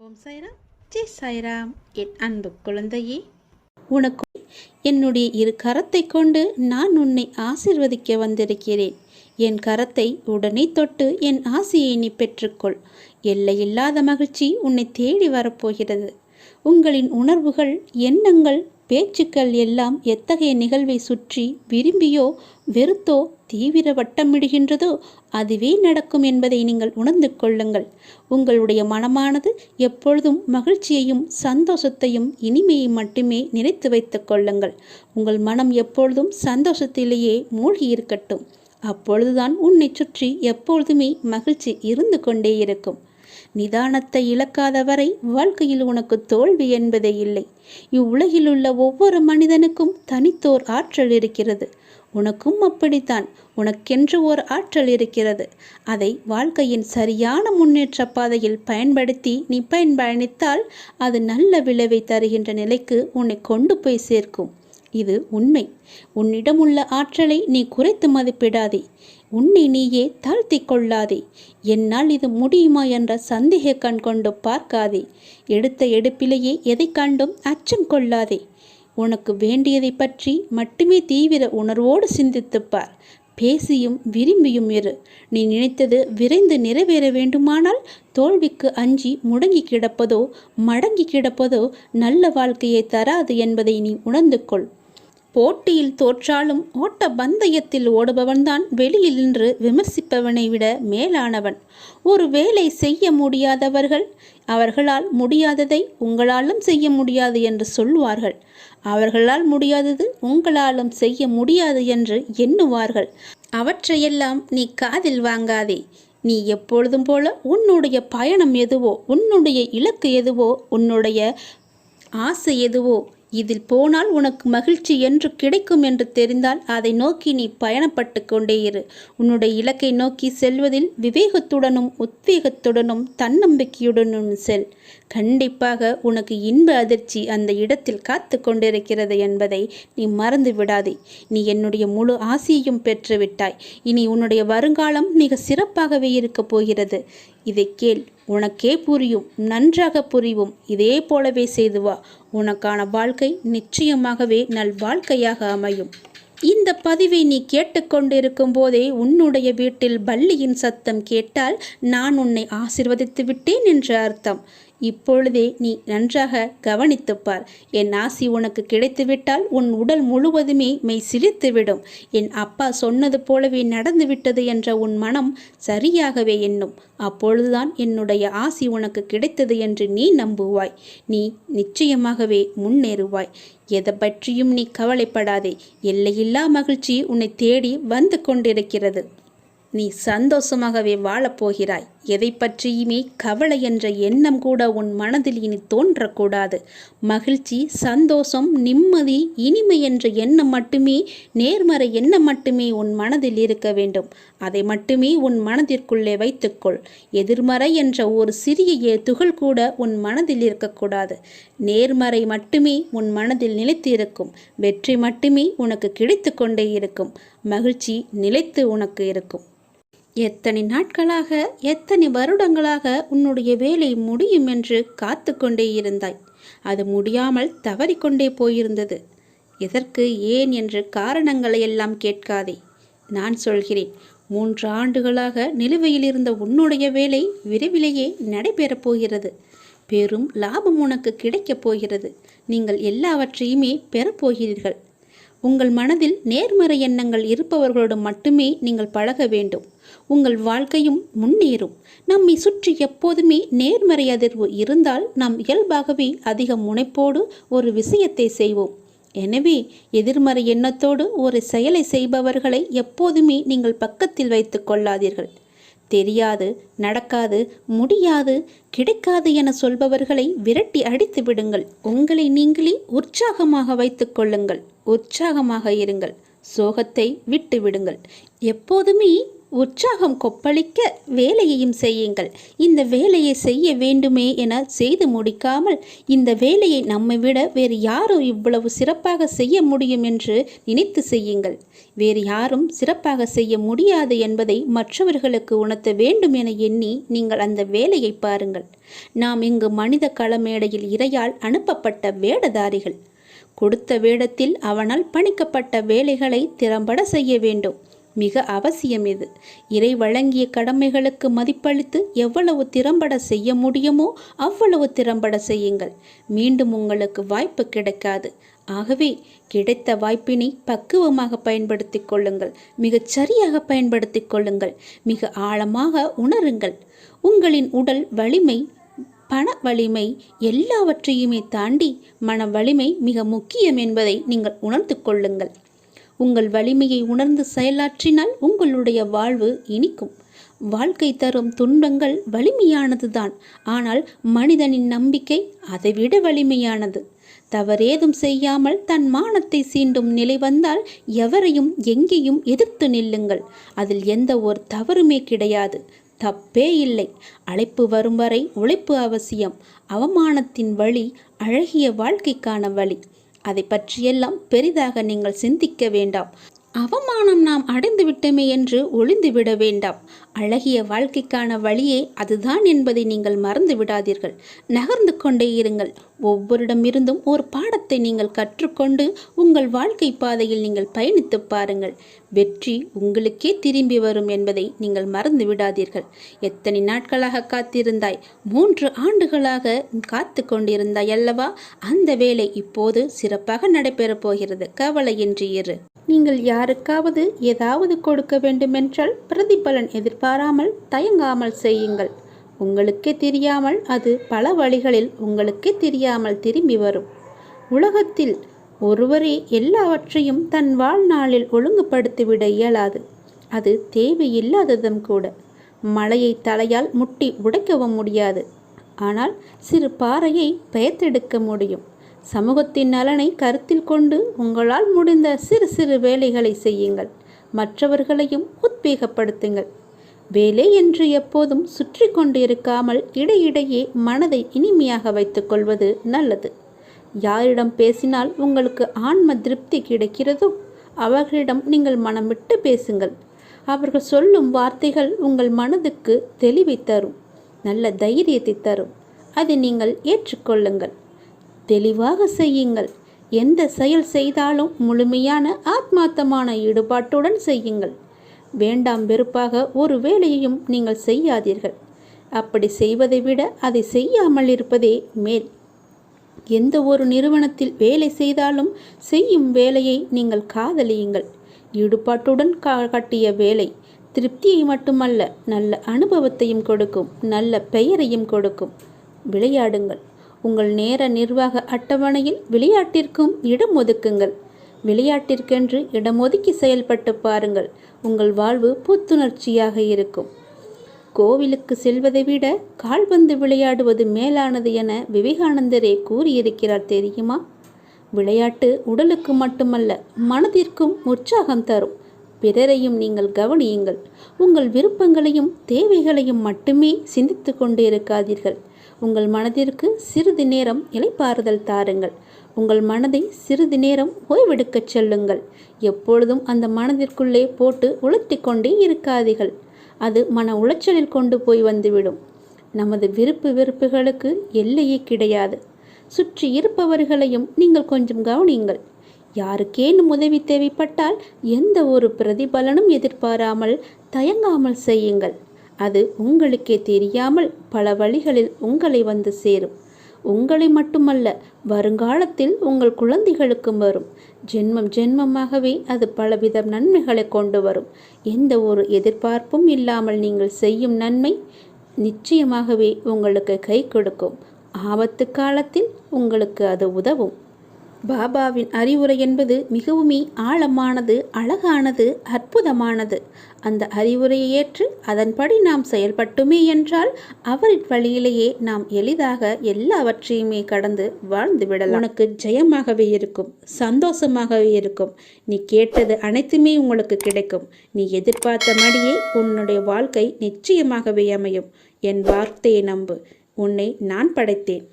ஓம் சாய்ராம். ஜெய் சாய்ராம். என் அன்பு குழந்தையே உனக்கு என்னுடைய இரு கரத்தை கொண்டு நான் உன்னை ஆசிர்வதிக்க வந்திருக்கிறேன். என் கரத்தை உடனே தொட்டு என் ஆசையை நீ பெற்றுக்கொள். எல்லையில்லாத மகிழ்ச்சி உன்னை தேடி வரப்போகிறது. உங்களின் உணர்வுகள் எண்ணங்கள் பேச்சுக்கள் எல்லாம் எத்தகைய நிகழ்வை சுற்றி விரும்பியோ வெறுத்தோ தீவிர வட்டமிடுகின்றதோ அதுவே நடக்கும் என்பதை நீங்கள் உணர்ந்து கொள்ளுங்கள். உங்களுடைய மனமானது எப்பொழுதும் மகிழ்ச்சியையும் சந்தோஷத்தையும் இனிமையை மட்டுமே நினைத்து வைத்துக் கொள்ளுங்கள். உங்கள் மனம் எப்பொழுதும் சந்தோஷத்திலேயே மூழ்கி இருக்கட்டும். அப்பொழுதுதான் உன்னை சுற்றி எப்பொழுதுமே மகிழ்ச்சி இருந்து கொண்டே இருக்கும். நிதானத்தை இழக்காதவரை வாழ்க்கையில் உனக்கு தோல்வி என்பதே இல்லை. இவ்வுலகில் உள்ள ஒவ்வொரு மனிதனுக்கும் தனித்தோர் ஆற்றல் இருக்கிறது. உனக்கும் அப்படித்தான். உனக்கென்று ஓர் ஆற்றல் இருக்கிறது. அதை வாழ்க்கையின் சரியான முன்னேற்ற பாதையில் பயன்படுத்தி நீ பயன்பயணித்தால் அது நல்ல விளைவை தருகின்ற நிலைக்கு உன்னை கொண்டு போய் சேர்க்கும். இது உண்மை. உன்னிடம் உள்ள ஆற்றலை நீ குறைத்து மதிப்பிடாதே. உன்னை நீயே தாழ்த்தி கொள்ளாதே. என்னால் இது முடியுமா என்ற சந்தேக கண் கொண்டு பார்க்காதே. எடுத்த எடுப்பிலேயே எதை கண்டும் அச்சம் கொள்ளாதே. உனக்கு வேண்டியதை பற்றி மட்டுமே தீவிர உணர்வோடு சிந்தித்துப்பார். பேசியும் விரும்பியும் இரு. நீ நினைத்தது விரைந்து நிறைவேற வேண்டுமானால் தோல்விக்கு அஞ்சி முடங்கி கிடப்பதோ மடங்கி கிடப்பதோ நல்ல வாழ்க்கையை தராது என்பதை நீ உணர்ந்து கொள். போட்டியில் தோற்றாலும் ஓட்ட பந்தயத்தில் ஓடுபவன்தான் வெளியில் நின்று விமர்சிப்பவனை விட மேலானவன். ஒரு வேலை செய்ய முடியாதவர்கள் அவர்களால் முடியாததை உங்களாலும் செய்ய முடியாது என்று சொல்வார்கள் அவர்களால் முடியாதது உங்களாலும் செய்ய முடியாது என்று எண்ணுவார்கள். அவற்றையெல்லாம் நீ காதில் வாங்காதே. நீ எப்பொழுதும் போல உன்னுடைய பயணம் எதுவோ உன்னுடைய இலக்கு எதுவோ உன்னுடைய ஆசை எதுவோ இதில் போனால் உனக்கு மகிழ்ச்சி என்று கிடைக்கும் என்று தெரிந்தால் அதை நோக்கி நீ பயணப்பட்டு கொண்டே இரு. உன்னுடைய இலக்கை நோக்கி செல்வதில் விவேகத்துடனும் உத்வேகத்துடனும் தன்னம்பிக்கையுடனும் செல். கண்டிப்பாக உனக்கு இன்ப அதிர்ச்சி அந்த இடத்தில் காத்து கொண்டிருக்கிறது என்பதை நீ மறந்து விடாதே. நீ என்னுடைய முழு ஆசையையும் பெற்றுவிட்டாய். இனி உன்னுடைய வருங்காலம் மிக சிறப்பாகவே இருக்கப் போகிறது. இதை கேள். உனக்கே புரியும் நன்றாக புரியும் இதே போலவே செய்து வா. உனக்கான வாழ்க்கை நிச்சயமாகவே நல் வாழ்க்கையாக அமையும். இந்த பதிவை நீ கேட்டுக்கொண்டிருக்கும் போதே உன்னுடைய வீட்டில் பள்ளியின் சத்தம் கேட்டால் நான் உன்னை ஆசிர்வதித்து விட்டேன் என்று அர்த்தம். இப்பொழுதே நீ நன்றாக கவனித்துப்பார். என் ஆசி உனக்கு கிடைத்துவிட்டால் உன் உடல் முழுவதுமே மெய் சிரித்துவிடும் என் அப்பா சொன்னது போலவே நடந்துவிட்டது என்ற உன் மனம் சரியாகவே எண்ணும். அப்பொழுதுதான் என்னுடைய ஆசி உனக்கு கிடைத்தது என்று நீ நம்புவாய். நீ நிச்சயமாகவே முன்னேறுவாய். எதை பற்றியும் நீ கவலைப்படாதே. எல்லையில் எல்லா மகிழ்ச்சி உன்னை தேடி வந்து கொண்டிருக்கிறது. நீ சந்தோஷமாகவே வாழப்போகிறாய் எதை பற்றியுமே கவலை என்ற எண்ணம் கூட உன் மனதில் இனி தோன்றக்கூடாது. மகிழ்ச்சி சந்தோஷம் நிம்மதி இனிமை என்ற எண்ணம் மட்டுமே நேர்மறை எண்ணம் மட்டுமே உன் மனதில் இருக்க வேண்டும். அதை மட்டுமே உன் மனதிற்குள்ளே வைத்துக்கொள். எதிர்மறை என்ற ஒரு சிறிய துகள் கூட உன் மனதில் இருக்கக்கூடாது. நேர்மறை மட்டுமே உன் மனதில் நிலைத்து இருக்கும் வெற்றி மட்டுமே உனக்கு கிடைத்து கொண்டே இருக்கும். மகிழ்ச்சி நிலைத்து உனக்கு இருக்கும். எத்தனை நாட்களாக எத்தனை வருடங்களாக உன்னுடைய வேலை முடியும் என்று காத்து கொண்டே இருந்தாய்? அது முடியாமல் தவறிக்கொண்டே போயிருந்தது. எதற்கு ஏன் என்று காரணங்களை எல்லாம் கேட்காதே. நான் சொல்கிறேன் மூன்று ஆண்டுகளாக நிலுவையில் இருந்த உன்னுடைய வேலை விரைவிலேயே நடைபெறப் போகிறது. பெரும் லாபம் உனக்கு கிடைக்கப் போகிறது. நீங்கள் எல்லாவற்றையுமே பெறப்போகிறீர்கள் உங்கள் மனதில் நேர்மறை எண்ணங்கள் இருப்பவர்களோடு மட்டுமே நீங்கள் பழக வேண்டும். உங்கள் வாழ்க்கையும் முன்னேறும். நம்மை சுற்றி எப்போதுமே நேர்மறை அதிர்வு இருந்தால் நாம் இயல்பாகவே அதிக முனைப்போடு ஒரு விஷயத்தை செய்வோம். எனவே எதிர்மறை எண்ணத்தோடு ஒரு செயலை செய்பவர்களை எப்போதுமே நீங்கள் பக்கத்தில் வைத்து கொள்ளாதீர்கள். தெரியாது நடக்காது முடியாது கிடைக்காது என சொல்பவர்களை விரட்டி அடித்து விடுங்கள். உங்களை நீங்களே உற்சாகமாக வைத்து கொள்ளுங்கள். உற்சாகமாக இருங்கள். சோகத்தை விட்டு விடுங்கள். எப்போதுமே உற்சாகம் கொப்பளிக்க வேலையையும் செய்யுங்கள். இந்த வேலையை செய்ய வேண்டுமே என செய்து முடிக்காமல் இந்த வேலையை நம்மை விட வேறு யாரும் இவ்வளவு சிறப்பாக செய்ய முடியும் என்று நினைத்து செய்யுங்கள். வேறு யாரும் சிறப்பாக செய்ய முடியாது என்பதை மற்றவர்களுக்கு உணர்த்த வேண்டும் என எண்ணி நீங்கள் அந்த வேலையை பாருங்கள். நாம் இங்கு மனித களமேடையில் இரையால் அனுப்பப்பட்ட வேடதாரிகள். கொடுத்த வேடத்தில் அவனால் பணிக்கப்பட்ட வேலைகளை திறம்பட செய்ய வேண்டும். மிக அவசியம் இது. இறை வழங்கிய கடமைகளுக்கு மதிப்பளித்து எவ்வளவு திறம்பட செய்ய முடியுமோ அவ்வளவு திறம்பட செய்யுங்கள். மீண்டும் உங்களுக்கு வாய்ப்பு கிடைக்காது. ஆகவே கிடைத்த வாய்ப்பினை பக்குவமாக பயன்படுத்தி கொள்ளுங்கள். மிகச் சரியாக பயன்படுத்தி கொள்ளுங்கள். மிக ஆழமாக உணருங்கள். உங்களின் உடல் வலிமை பண வலிமை எல்லாவற்றையுமே தாண்டி மன வலிமை மிக முக்கியம் என்பதை நீங்கள் உணர்ந்து கொள்ளுங்கள். உங்கள் வலிமையை உணர்ந்து செயலாற்றினால் உங்களுடைய வாழ்வு இனிக்கும். வாழ்க்கை தரும் துன்பங்கள் வலிமையானதுதான். ஆனால் மனிதனின் நம்பிக்கை அதைவிட வலிமையானது. தவறேதும் செய்யாமல் தன் மானத்தை சீண்டும் நிலை வந்தால் எவரையும் எங்கேயும் எதிர்த்து நில்லுங்கள். அதில் எந்த ஒரு தவறுமே கிடையாது. தப்பே இல்லை. அழைப்பு வரும் வரை உழைப்பு அவசியம். அவமானத்தின் வழி அழகிய வாழ்க்கைக்கான வழி. அதை பற்றியெல்லாம் பெரிதாக நீங்கள் சிந்திக்க வேண்டாம். அவமானம் நாம் அடைந்து விட்டோமே என்று ஒளிந்துவிட வேண்டாம். அழகிய வாழ்க்கைக்கான வழியே அதுதான் என்பதை நீங்கள் மறந்து விடாதீர்கள். நகர்ந்து கொண்டே இருங்கள். ஒவ்வொருடமிருந்தும் ஒரு பாடத்தை நீங்கள் கற்றுக்கொண்டு உங்கள் வாழ்க்கை பாதையில் நீங்கள் பயணித்து பாருங்கள். வெற்றி உங்களுக்கே திரும்பி வரும் என்பதை நீங்கள் மறந்து விடாதீர்கள். எத்தனை நாட்களாக காத்திருந்தாய்? மூன்று ஆண்டுகளாக காத்து கொண்டிருந்தாய் அல்லவா? அந்த வேலை இப்போது சிறப்பாக நடைபெறப் போகிறது. கவலையின்றி இரு. நீங்கள் யாருக்காவது ஏதாவது கொடுக்க வேண்டுமென்றால் பிரதிபலன் எதிர்பாராமல் தயங்காமல் செய்யுங்கள். உங்களுக்கே தெரியாமல் அது பல வழிகளில் உங்களுக்கே தெரியாமல் திரும்பி வரும். உலகத்தில் ஒருவரே எல்லாவற்றையும் தன் வாழ்நாளில் ஒழுங்குபடுத்திவிட இயலாது. அது தேவையில்லாததும் கூட. மலையை தலையால் முட்டி உடைக்கவும் முடியாது. ஆனால் சிறு பாறையை பெயர்த்தெடுக்க முடியும். சமூகத்தின் நலனை கருத்தில் கொண்டு உங்களால் முடிந்த சிறு சிறு வேலைகளை செய்யுங்கள். மற்றவர்களையும் உத்வேகப்படுத்துங்கள். வேலை என்று எப்போதும் சுற்றி கொண்டு இருக்காமல் இடையிடையே மனதை இனிமையாக வைத்துக்கொள்வது நல்லது. யாரிடம் பேசினால் உங்களுக்கு ஆன்ம திருப்தி கிடைக்கிறதோ அவர்களிடம் நீங்கள் மனம் விட்டு பேசுங்கள். அவர்கள் சொல்லும் வார்த்தைகள் உங்கள் மனதுக்கு தெளிவை தரும் நல்ல தைரியத்தை தரும். அதை நீங்கள் ஏற்றுக்கொள்ளுங்கள். தெளிவாக செய்யுங்கள். எந்த செயல் செய்தாலும் முழுமையான ஆத்மார்த்தமான ஈடுபாட்டுடன் செய்யுங்கள். வேண்டாம் வெறுப்பாக ஒரு வேலையையும் நீங்கள் செய்யாதீர்கள். அப்படி செய்வதை விட அதை செய்யாமல் இருப்பதே மேல். எந்த ஒரு நிறுவனத்தில் வேலை செய்தாலும் செய்யும் வேலையை நீங்கள் காதலியுங்கள். ஈடுபாட்டுடன் கா கட்டிய வேலை திருப்தியை மட்டுமல்ல நல்ல அனுபவத்தையும் கொடுக்கும் நல்ல பெயரையும் கொடுக்கும். விளையாடுங்கள். உங்கள் நேர நிர்வாக அட்டவணையில் விளையாட்டிற்கும் இடம் ஒதுக்குங்கள் விளையாட்டிற்கென்று இடம் ஒதுக்கி செயல்பட்டு பாருங்கள். உங்கள் வாழ்வு புத்துணர்ச்சியாக இருக்கும். கோவிலுக்கு செல்வதை விட கால்பந்து விளையாடுவது மேலானது என விவேகானந்தரே கூறியிருக்கிறார் தெரியுமா? விளையாட்டு உடலுக்கு மட்டுமல்ல மனதிற்கும் உற்சாகம் தரும். பிறரையும் நீங்கள் கவனியுங்கள். உங்கள் விருப்பங்களையும் தேவைகளையும் மட்டுமே சிந்தித்து கொண்டு இருக்காதீர்கள் உங்கள் மனதிற்கு சிறிது நேரம் இலைப்பாறுதல் தாருங்கள். உங்கள் மனதை சிறிது நேரம் ஓய்வெடுக்கச் செல்லுங்கள். எப்பொழுதும் அந்த மனதிற்குள்ளே போட்டு உளுத்தி கொண்டே இருக்காதீர்கள். அது மன உளைச்சலில் கொண்டு போய் வந்துவிடும். நமது விருப்பு வெறுப்புகளுக்கு எல்லையே கிடையாது. சுற்றி இருப்பவர்களையும் நீங்கள் கொஞ்சம் கவனியுங்கள். யாருக்கேனும் உதவி தேவைப்பட்டால் எந்த ஒரு பிரதிபலனும் எதிர்பாராமல் தயங்காமல் செய்யுங்கள். அது உங்களுக்கே தெரியாமல் பல வழிகளில் உங்களை வந்து சேரும். உங்களை மட்டுமல்ல வருங்காலத்தில் உங்கள் குழந்தைகளுக்கும் வரும். ஜென்மம் ஜென்மமாகவே அது பலவித நன்மைகளை கொண்டு வரும். எந்த ஒரு எதிர்பார்ப்பும் இல்லாமல் நீங்கள் செய்யும் நன்மை நிச்சயமாகவே உங்களுக்கு கை கொடுக்கும். ஆபத்து காலத்தில் உங்களுக்கு அது உதவும். பாபாவின் அறிவுரை என்பது மிகவுமே ஆழமானது அழகானது அற்புதமானது. அந்த அறிவுரையை ஏற்று அதன்படி நாம் செயல்பட்டுமே என்றால் அவரின் வழியிலேயே நாம் எளிதாக எல்லாவற்றையுமே கடந்து வாழ்ந்து விடலாம். உனக்கு ஜெயமாகவே இருக்கும் சந்தோஷமாகவே இருக்கும். நீ கேட்டது அனைத்துமே உங்களுக்கு கிடைக்கும். நீ எதிர்பார்த்த மடியே உன்னுடைய வாழ்க்கை நிச்சயமாகவே அமையும். என் வார்த்தையை நம்பு. உன்னை நான் படைத்தேன்.